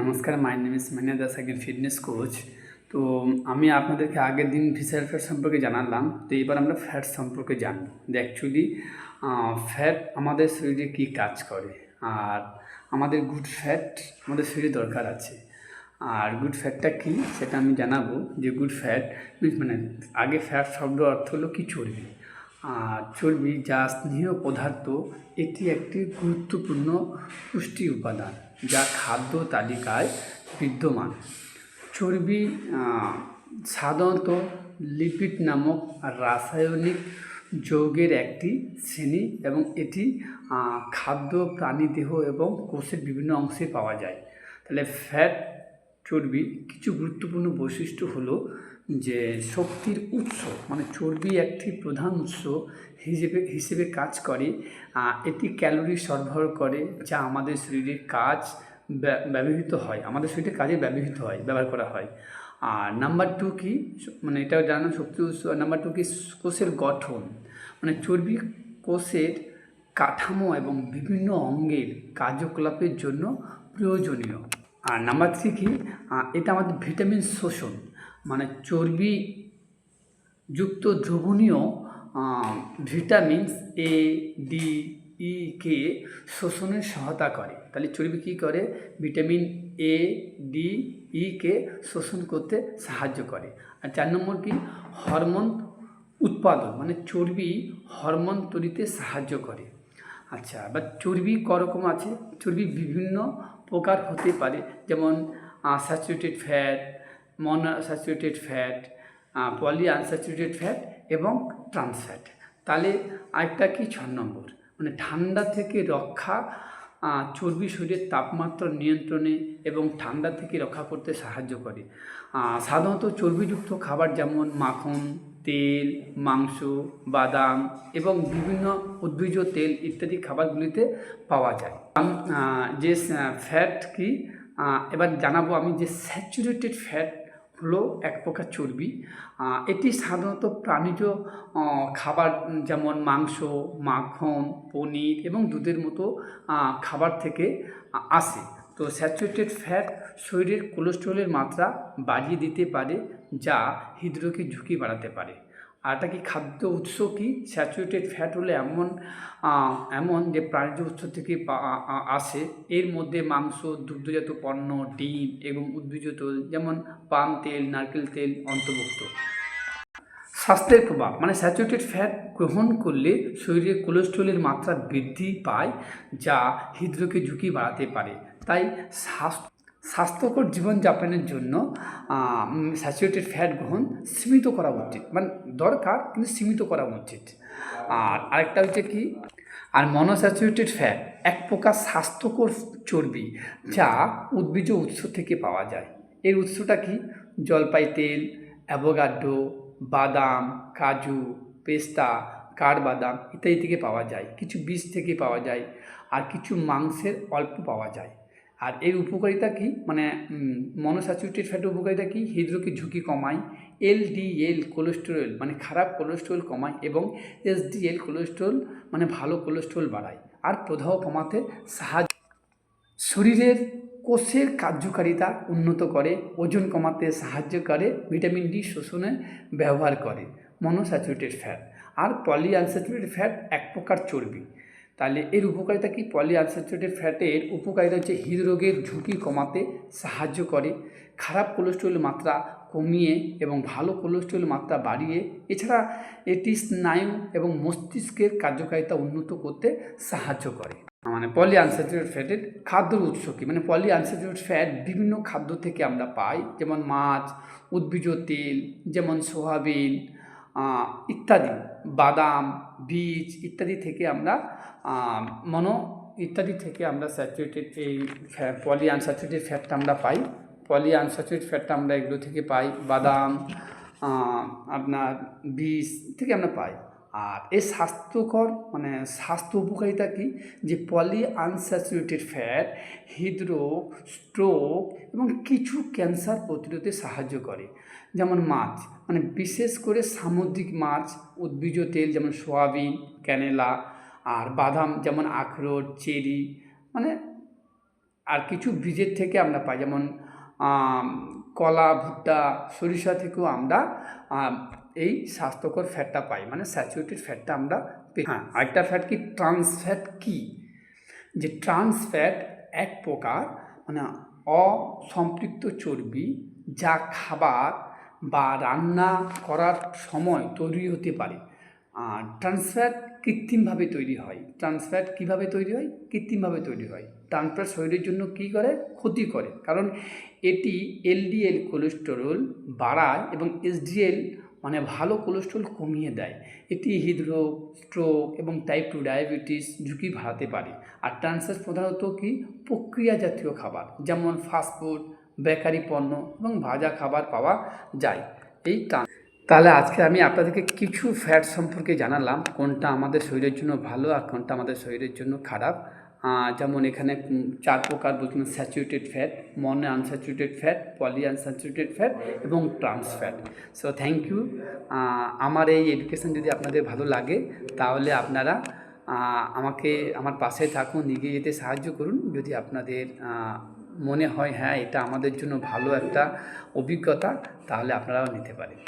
নমস্কার my name is মানিয়া দাস একজন ফিটনেস কোচ তো আমি আপনাদেরকে আগের দিন ভিসার ফ্যাট সম্পর্কে জানালাম, তো এবার আমরা ফ্যাট সম্পর্কে জানব। যে অ্যাকচুয়ালি ফ্যাট আমাদের শরীরে কী কাজ করে, আর আমাদের গুড ফ্যাট আমাদের শরীরে দরকার আছে। আর গুড ফ্যাটটা কী, সেটা আমি জানাব। যে গুড ফ্যাট মানে আগে ফ্যাট শব্দ অর্থ হলো কি চর্বি। চর্বি, যা স্নেহ পদার্থ, এটি একটি গুরুত্বপূর্ণ পুষ্টি উপাদান যা খাদ্য তালিকায় বিদ্যমান। চর্বি সাধারণত লিপিড নামক রাসায়নিক যৌগের একটি শ্রেণি এবং এটি খাদ্য প্রাণীদেহ এবং কোষের বিভিন্ন অংশে পাওয়া যায়। তাহলে ফ্যাট চর্বি কিছু গুরুত্বপূর্ণ বৈশিষ্ট্য হলো যে শক্তির উৎস মানে চর্বি একটি প্রধান উৎস হিসেবে হিসেবে কাজ করে এটি ক্যালোরি সরবরাহ করে, যা আমাদের শরীরে কাজ ব্যবহৃত হয়। আমাদের শরীরে কাজে ব্যবহৃত হয়, ব্যবহার করা হয়। আর নাম্বার টু কি? মানে এটাও জানো শক্তির উৎস। নাম্বার টু কি? কোষের গঠন। মানে চর্বি কোষের কাঠামো এবং বিভিন্ন অঙ্গের কার্যকলাপের জন্য প্রয়োজনীয়। আর নাম্বার থ্রি কি? এটা আমাদের ভিটামিন শোষণ। মানে যুক্ত দ্রবণীয় ভিটামিনস এ, ডি, ই, কে শোষণে সহায়তা করে। তাহলে চর্বি কী করে? ভিটামিন এ, ডি, ই, কে শোষণ করতে সাহায্য করে। আর চার নম্বর কি? হরমোন উৎপাদন মানে চর্বি হরমোন তৈরিতে সাহায্য করে। আচ্ছা বা চর্বি করকম আছে? চর্বি বিভিন্ন প্রকার হতে পারে, যেমন saturated fat mono saturated fat poly unsaturated fat এবং ট্রান্স ফ্যাট তাহলে আরেকটা কি? ছ নম্বর। মানে ঠান্ডা থেকে রক্ষা চর্বি শরীরের তাপমাত্রা নিয়ন্ত্রণে এবং ঠান্ডা থেকে রক্ষা করতে সাহায্য করে। সাধারণত চর্বিযুক্ত খাবার যেমন মাখন, তেল, মাংস, বাদাম এবং বিভিন্ন উদ্ভিজ তেল ইত্যাদি খাবারগুলিতে পাওয়া যায়। যে ফ্যাট কি? এবার জানাব আমি যে স্যাচুরেটেড ফ্যাট হলো এক প্রকার চর্বি। এটি সাধারণত প্রাণীজ খাবার যেমন মাংস, মাখন, পনির এবং দুধের মতো খাবার থেকে আসে। তো স্যাচুরেটেড ফ্যাট শরীরের কোলেস্ট্রলের মাত্রা বাড়িয়ে দিতে পারে, যা হৃদরোগের ঝুঁকি বাড়াতে পারে। আর এটা কি খাদ্য উৎস কি? স্যাচুরেটেড ফ্যাট হলে এমন এমন যে প্রাণীজ উৎস থেকে আসে। এর মধ্যে মাংস, দুগ্ধজাত পণ্য, ডিম এবং উদ্ভিজ তেল যেমন পাম তেল, নারকেল তেল অন্তর্ভুক্ত। স্বাস্থ্যের প্রভাব মানে স্যাচুরেটেড ফ্যাট গ্রহণ করলে শরীরে কোলেস্ট্রলের মাত্রা বৃদ্ধি পায়, যা হৃদরোগের ঝুঁকি বাড়াতে পারে। তাই স্বাস্থ্য স্বাস্থ্যকর জীবনযাপনের জন্য স্যাচুরেটেড ফ্যাট গ্রহণ সীমিত করা উচিত। মানে দরকার, কিন্তু সীমিত করা উচিত। আর আরেকটা হচ্ছে কি? আর মনোস্যাচুরেটেড ফ্যাট এক প্রকার স্বাস্থ্যকর চর্বি যা উদ্ভিজ উৎস থেকে পাওয়া যায়। এর উৎসটা কি? জলপাই তেল অ্যাভোগাড্রো বাদাম, কাজু, পেস্তা, কাঠবাদাম ইত্যাদি থেকে পাওয়া যায়। কিছু বীজ থেকে পাওয়া যায়। আর কিছু মাংসের অল্প পাওয়া যায়। আর এর উপকারিতা কি? মানে মনোস্যাচুরেটেড ফ্যাটের উপকারিতা কি? হৃদরোগের ঝুঁকি কমায় এলডিএল কোলেস্টেরল মানে খারাপ কোলেস্ট্রল কমায় এবং এসডিএল কোলেস্ট্রল মানে ভালো কোলেস্ট্রল বাড়ায় আর প্রদাহ কমাতে সাহায্য শরীরের কোষের কার্যকারিতা উন্নত করে, ওজন কমাতে সাহায্য করে ভিটামিন ডি শোষণে ব্যবহার করে মনোস্যাচুরেটেড ফ্যাট আর পলি আনস্যাচুরেটেড ফ্যাট এক প্রকার চর্বি। তাহলে এর উপকারিতা কি? পলি আনস্যাচুরেটেড ফ্যাটের উপকারিতা হচ্ছে হৃদরোগের ঝুঁকি কমাতে সাহায্য করে, খারাপ কোলেস্ট্রলের মাত্রা কমিয়ে এবং ভালো কোলেস্ট্রলের মাত্রা বাড়িয়ে, এছাড়া এটি স্নায়ু এবং মস্তিষ্কের কার্যকারিতা উন্নত করতে সাহায্য করে। মানে পলি আনস্যাচুরেটেড ফ্যাটের খাদ্যর উৎস কী? মানে পলি আনস্যাচুরেটেড ফ্যাট বিভিন্ন খাদ্য থেকে আমরা পাই, যেমন মাছ উদ্ভিজ তেল, যেমন সোয়াবিন ইত্যাদি, বাদাম, বীজ ইত্যাদি থেকে আমরা মনো ইত্যাদি থেকে আমরা স্যাচুরেটেড এই পলি আনস্যাচুরেটেড ফ্যাটটা আমরা পাই। পলি আনস্যাচুরেটেড ফ্যাটটা আমরা এগুলো থেকে পাই। বাদাম আপনার বীজ থেকে আমরা পাই। আর এই স্বাস্থ্যকর মানে স্বাস্থ্য উপকারিতা কী? যে পলি আনস্যাচুরেটেড ফ্যাট হৃদরোগ স্ট্রোক এবং কিছু ক্যান্সার প্রতিরোধে সাহায্য করে। যেমন মাছ মানে বিশেষ করে সামুদ্রিক মাছ উদ্ভিজ তেল যেমন সোয়াবিন ক্যানেলা আর বাদাম যেমন আখরোট চেরি মানে আর কিছু বীজের থেকে আমরা পাই। যেমন কলা ভুট্টা সরিষা থেকেও আমরা আম, এই স্বাস্থ্যকর ফ্যাটটা পাই মানে স্যাচুরেটেড ফ্যাটটা আমরা পাই হ্যাঁ আরেকটা ফ্যাট কি? ট্রান্স ফ্যাট কী? যে ট্রান্স ফ্যাট এক প্রকার মানে অসম্পৃক্ত চর্বি যা খাবার বা রান্না করার সময় তৈরি হতে পারে। আর ট্রান্সফ্যাট কৃত্রিমভাবে তৈরি হয়। ট্রান্সফ্যাট কীভাবে তৈরি হয়? কৃত্রিমভাবে তৈরি হয়। ট্রান্সফ্যাট শরীরের জন্য কী করে? ক্ষতি করে। কারণ এটি এলডিএল কোলেস্টেরল বাড়ায় এবং এসডিএল মানে ভালো কোলেস্ট্রল কমিয়ে দেয়। এটি হৃদরোগ স্ট্রোক এবং টাইপ টু ডায়াবেটিস ঝুঁকি বাড়াতে পারে। আর ট্রান্সফ্যাট প্রধানত কি? প্রক্রিয়া জাতীয় খাবার, যেমন ফাস্টফুড বেকারি পণ্য এবং ভাজা খাবার পাওয়া যায়। এই তাহলে আজকে আমি আপনাদেরকে কিছু ফ্যাট সম্পর্কে জানালাম, কোনটা আমাদের শরীরের জন্য ভালো আর কোনটা আমাদের শরীরের জন্য খারাপ। যেমন এখানে চার প্রকার বলছিলাম saturated fat mono unsaturated fat poly unsaturated fat এবং trans fat so thank you আমার এই এডুকেশন যদি আপনাদের ভালো লাগে, তাহলে আপনারা আমাকে, আমার পাশে থাকুন, এগিয়ে যেতে সাহায্য করুন। যদি আপনাদের মনে হয় হ্যাঁ এটা আমাদের জন্য ভালো একটা অভিজ্ঞতা, তাহলে আপনারাও নিতে পারেন।